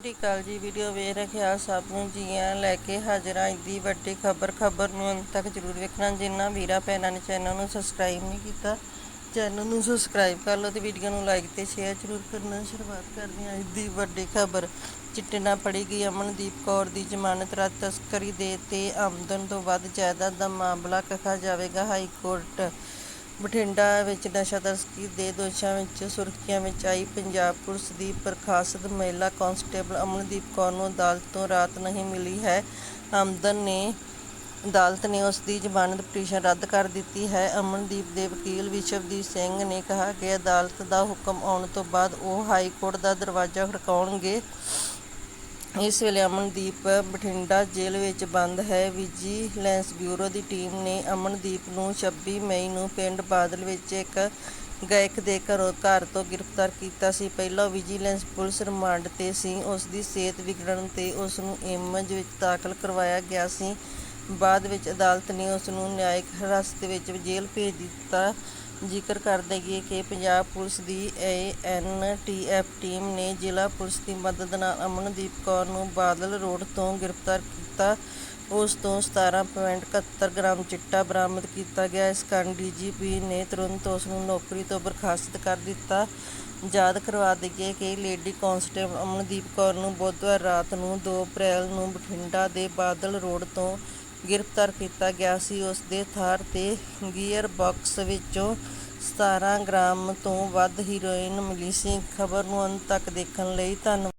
ਸ੍ਰੀ ਅਕਾਲ ਜੀ ਵੀਡੀਓ ਵੇਖ ਰੱਖਿਆ ਸਭ ਨੂੰ। ਜੀਆਂ ਲੈ ਕੇ ਹਾਜ਼ਰ ਹਾਂ ਦੀ ਵੱਡੀ ਖਬਰ ਖਬਰ ਨੂੰ ਅੰਤ ਤੱਕ ਜਰੂਰ ਵੇਖਣਾ। ਜਿੰਨਾ ਵੀਰਾ ਭੈਣਾਂ ਨੇ ਚੈਨਲ ਨੂੰ ਸਬਸਕ੍ਰਾਈਬ ਨਹੀਂ ਕੀਤਾ ਚੈਨਲ ਨੂੰ ਸਬਸਕ੍ਰਾਈਬ ਕਰ ਲਓ ਤੇ ਵੀਡੀਓ ਨੂੰ ਲਾਈਕ ਤੇ ਸ਼ੇਅਰ ਜਰੂਰ ਕਰਨਾ। ਸ਼ੁਰੂਆਤ ਕਰਦੇ ਹਾਂ ਅੱਜ ਦੀ ਵੱਡੀ ਖਬਰ। ਚਿੱਟੇ ਨਾਲ ਫੜੀ ਗਈ ਅਮਨਦੀਪ ਕੌਰ ਦੀ ਜ਼ਮਾਨਤ ਰਾਤ ਤਸਕਰੀ ਦੇ ਤੇ ਆਮਦਨ ਤੋਂ ਵੱਧ ਜਾਇਦਾਦ ਦਾ ਮਾਮਲਾ ਕਹਾ ਜਾਵੇਗਾ ਹਾਈ ਕੋਰਟ ਬਠਿੰਡਾ ਵਿੱਚ ਨਸ਼ਾ ਤਸਕਰੀ ਦੇ ਦੋਸ਼ਾਂ ਵਿੱਚ ਸੁਰਖੀਆਂ ਵਿੱਚ ਆਈ ਪੰਜਾਬ ਪੁਲਿਸ ਦੀ ਪ੍ਰਖਾਸਤ ਮਹਿਲਾ ਕਾਂਸਟੇਬਲ ਅਮਨਦੀਪ ਕੌਰ ਨੂੰ ਅਦਾਲਤ ਤੋਂ ਰਾਤ ਨਹੀਂ ਮਿਲੀ ਹੈ। ਆਮਦਨ ਨੇ, ਅਦਾਲਤ ਨੇ ਉਸ ਦੀ ਜ਼ਮਾਨਤ ਪਟੀਸ਼ਨ ਰੱਦ ਕਰ ਦਿੱਤੀ ਹੈ। ਅਮਨਦੀਪ ਦੇ ਵਕੀਲ ਵਿਸ਼ਵਦੀਪ ਸਿੰਘ ਨੇ ਕਿਹਾ ਕਿ ਅਦਾਲਤ ਦਾ ਹੁਕਮ ਆਉਣ ਤੋਂ ਬਾਅਦ ਉਹ ਹਾਈ ਕੋਰਟ ਦਾ ਦਰਵਾਜ਼ਾ ਖੜਕਾਉਣਗੇ। ਇਸ ਵੇਲੇ ਅਮਨਦੀਪ ਬਠਿੰਡਾ ਜੇਲ੍ਹ ਵਿੱਚ ਬੰਦ ਹੈ। ਵਿਜੀਲੈਂਸ ਬਿਊਰੋ ਦੀ ਟੀਮ ਨੇ ਅਮਨਦੀਪ ਨੂੰ 26 ਮਈ ਨੂੰ ਪਿੰਡ ਬਾਦਲ ਵਿੱਚ ਇੱਕ ਗਾਇਕ ਦੇ ਘਰੋਂ ਘਰ ਤੋਂ ਗ੍ਰਿਫਤਾਰ ਕੀਤਾ ਸੀ। ਪਹਿਲਾਂ ਵਿਜੀਲੈਂਸ ਪੁਲਿਸ ਰਿਮਾਂਡ ਤੇ ਸੀ। ਉਸ ਦੀ ਸਿਹਤ ਵਿਗੜਨ ਤੇ ਉਸ ਨੂੰ ਏਮਜ ਵਿੱਚ ਦਾਖਲ ਕਰਵਾਇਆ ਗਿਆ ਸੀ। ਬਾਅਦ ਵਿੱਚ ਅਦਾਲਤ ਨੇ ਉਸ ਨੂੰ ਨਿਆਇਕ ਹਿਰਾਸਤ ਵਿੱਚ ਜੇਲ੍ਹ ਭੇਜ ਦਿੱਤਾ। ਜ਼ਿਕਰ ਕਰ ਦੇਈਏ ਕਿ ਪੰਜਾਬ ਪੁਲਿਸ ਦੀ ਏਐਨਟੀਐਫ ਟੀਮ ਨੇ ਜ਼ਿਲ੍ਹਾ ਪੁਲਿਸ ਦੀ ਮਦਦ ਨਾਲ ਅਮਨਦੀਪ ਕੌਰ ਨੂੰ ਬਾਦਲ ਰੋਡ ਤੋਂ ਗ੍ਰਿਫਤਾਰ ਕੀਤਾ। ਉਸ ਤੋਂ 17.71 ਗ੍ਰਾਮ ਚਿੱਟਾ ਬਰਾਮਦ ਕੀਤਾ ਗਿਆ। ਇਸ ਕਾਰਨ ਡੀਜੀਪੀ ਨੇ ਤੁਰੰਤ ਉਸ ਨੂੰ ਨੌਕਰੀ ਤੋਂ ਬਰਖਾਸਤ ਕਰ ਦਿੱਤਾ। ਯਾਦ ਕਰਵਾ ਦਈਏ ਕਿ ਲੇਡੀ ਕਾਂਸਟੇਬਲ ਅਮਨਦੀਪ ਕੌਰ ਨੂੰ ਬੁੱਧਵਾਰ ਰਾਤ ਨੂੰ 2 ਅਪ੍ਰੈਲ ਨੂੰ ਬਠਿੰਡਾ ਦੇ ਬਾਦਲ ਰੋਡ ਤੋਂ ਗ੍ਰਿਫਤਾਰ ਕੀਤਾ ਗਿਆ ਸੀ। ਉਸ ਦੇ ਥਾਰ ਤੇ ਗੀਅਰ ਬਾਕਸ ਵਿੱਚੋਂ 17 ਗ੍ਰਾਮ ਤੋਂ ਵੱਧ ਹੀਰੋਇਨ ਮਿਲੀ ਸੀ। ਖਬਰ ਨੂੰ ਅੰਤ ਤੱਕ ਦੇਖਣ ਲਈ ਧੰਨਵਾਦ।